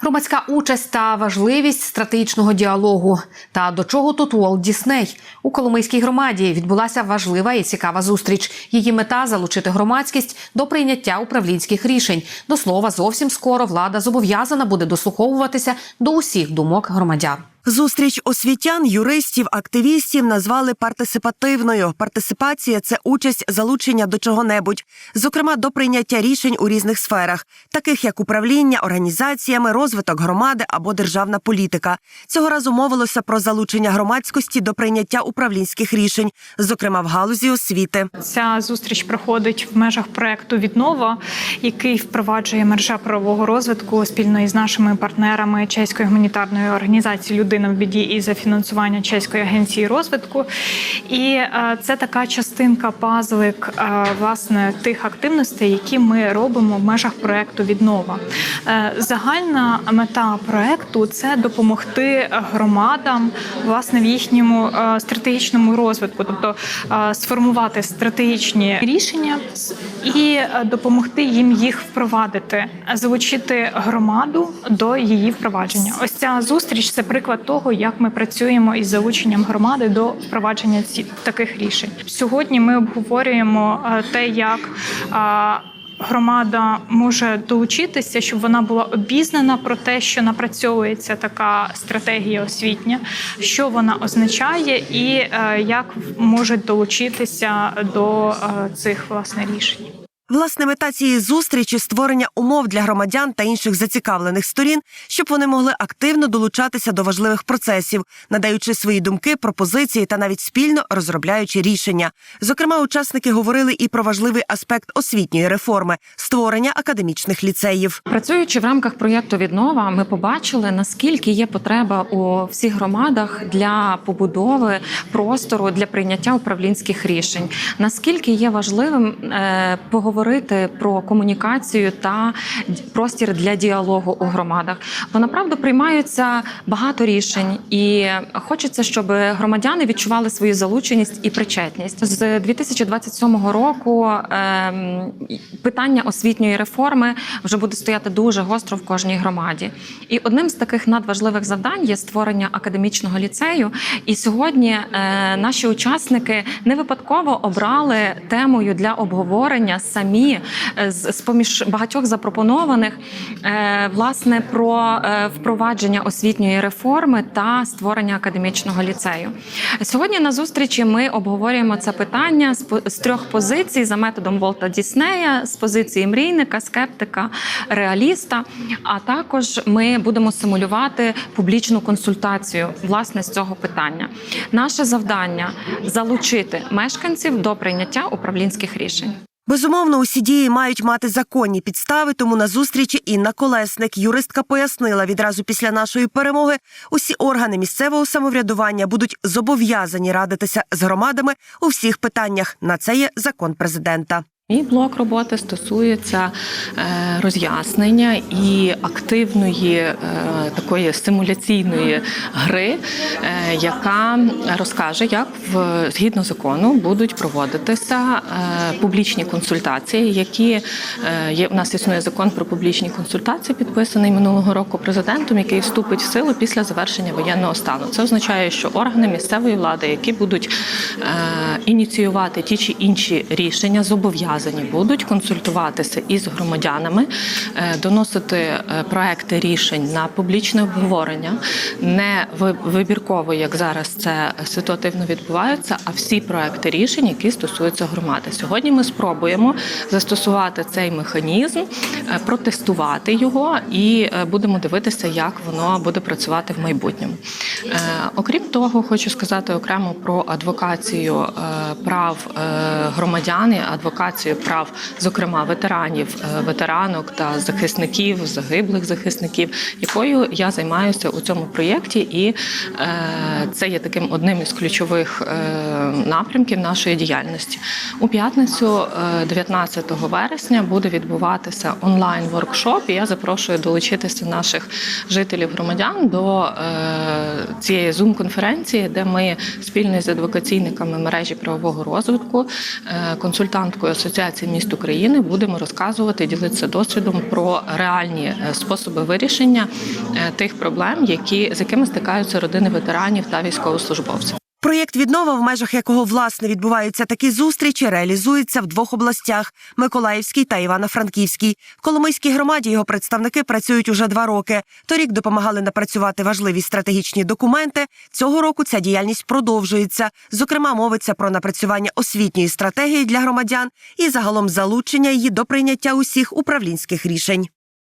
Громадська участь та важливість стратегічного діалогу. Та до чого тут Уолт Дісней у Коломийській громаді відбулася важлива і цікава зустріч. Її мета залучити громадськість до прийняття управлінських рішень. До слова, зовсім скоро влада зобов'язана буде дослуховуватися до усіх думок громадян. Зустріч освітян, юристів, активістів назвали партисипативною. Партисипація це участь залучення до чого-небудь, зокрема до прийняття рішень у різних сферах, таких як управління організаціями, розвиток громади або державна політика. Цього разу мовилося про залучення громадськості до прийняття управлінських рішень, зокрема в галузі освіти. Ця зустріч проходить в межах проекту Віднова, який впроваджує мережа правового розвитку спільно із нашими партнерами чеської гуманітарної організації Людина в біді і за фінансування чеської агенції розвитку. І е, це така частинка пазлик е, власне тих активностей, які ми робимо в межах проекту Віднова. Е, Загальна мета проекту це допомогти громадам власне в їхньому стратегічному розвитку, тобто сформувати стратегічні рішення і допомогти їм їх впровадити, залучити громаду до її впровадження. Ось ця зустріч це приклад того, як ми працюємо із залученням громади до впровадження ці таких рішень. Сьогодні ми обговорюємо е, те, як Громада може долучитися, щоб вона була обізнана про те, що напрацьовується така стратегія освітня, що вона означає, і е, як можуть долучитися до е, цих власне рішень. Власне, мета цієї зустрічі створення умов для громадян та інших зацікавлених сторін, щоб вони могли активно долучатися до важливих процесів, надаючи свої думки, пропозиції та навіть спільно розробляючи рішення. Зокрема, учасники говорили і про важливий аспект освітньої реформи створення академічних ліцеїв. Працюючи в рамках проєкту Віднова, ми побачили наскільки є потреба у всіх громадах для побудови простору для прийняття управлінських рішень. Наскільки є важливим е, поговорити про комунікацію та простір для діалогу у громадах, бо направду приймаються багато рішень, і хочеться, щоб громадяни відчували свою залученість і причетність з 2027 року. ем, питання освітньої реформи вже буде стояти дуже гостро в кожній громаді. І одним з таких надважливих завдань є створення академічного ліцею. І сьогодні е, наші учасники не випадково обрали темою для обговорення самі е, з поміж багатьох запропонованих е, власне про е, впровадження освітньої реформи та створення академічного ліцею. Сьогодні на зустрічі ми обговорюємо це питання з трьох позицій за методом Волта Діснея, з позиції мрійника, скептика, реаліста. А також ми будемо симулювати публічну консультацію власне з цього питання. Наше завдання залучити мешканців до прийняття управлінських рішень. Безумовно, усі дії мають мати законні підстави. Тому на зустрічі Інна Колесник, юристка, пояснила відразу після нашої перемоги, усі органи місцевого самоврядування будуть зобов'язані радитися з громадами у всіх питаннях. На це є закон президента. Мій блок роботи стосується е, роз'яснення і активної е, такої симуляційної гри, е, яка розкаже, як в згідно закону будуть проводитися публічні консультації, які є. У нас існує закон про публічні консультації, підписаний минулого року президентом, який вступить в силу після завершення воєнного стану. Це означає, що органи місцевої влади, які будуть ініціювати ті чи інші рішення, зобов'язані будуть консультуватися із громадянами, е, доносити е, проекти рішень на публічне обговорення, не вибірково, як зараз це ситуативно відбувається, а всі проекти рішень, які стосуються громади. Сьогодні ми спробуємо застосувати цей механізм, е, протестувати його і будемо дивитися, як воно буде працювати в майбутньому. Окрім того, хочу сказати окремо про адвокацію прав громадян, і адвокацію прав, зокрема ветеранів, е, ветеранок та захисників, загиблих захисників, якою я займаюся у цьому проєкті, і е, це є таким одним із ключових е, напрямків нашої діяльності. У п'ятницю, е, 19 вересня, буде відбуватися онлайн воркшоп. І я запрошую долучитися наших жителів громадян до цієї зум-конференції, де ми спільно з адвокаційниками мережі правового розвитку, е, консультанткою Асоціації міст України будемо розказувати, ділитися досвідом про реальні е, способи вирішення е, тих проблем, які з якими стикаються родини ветеранів та військовослужбовців. Проєкт віднова, в межах якого власне відбуваються такі зустрічі, реалізується в двох областях: Миколаївській та Івано-Франківській. В Коломийській громаді його представники працюють уже два роки. Торік допомагали напрацювати важливі стратегічні документи. Цього року ця діяльність продовжується. Зокрема, мовиться про напрацювання освітньої стратегії для громадян і загалом залучення її до прийняття усіх управлінських рішень.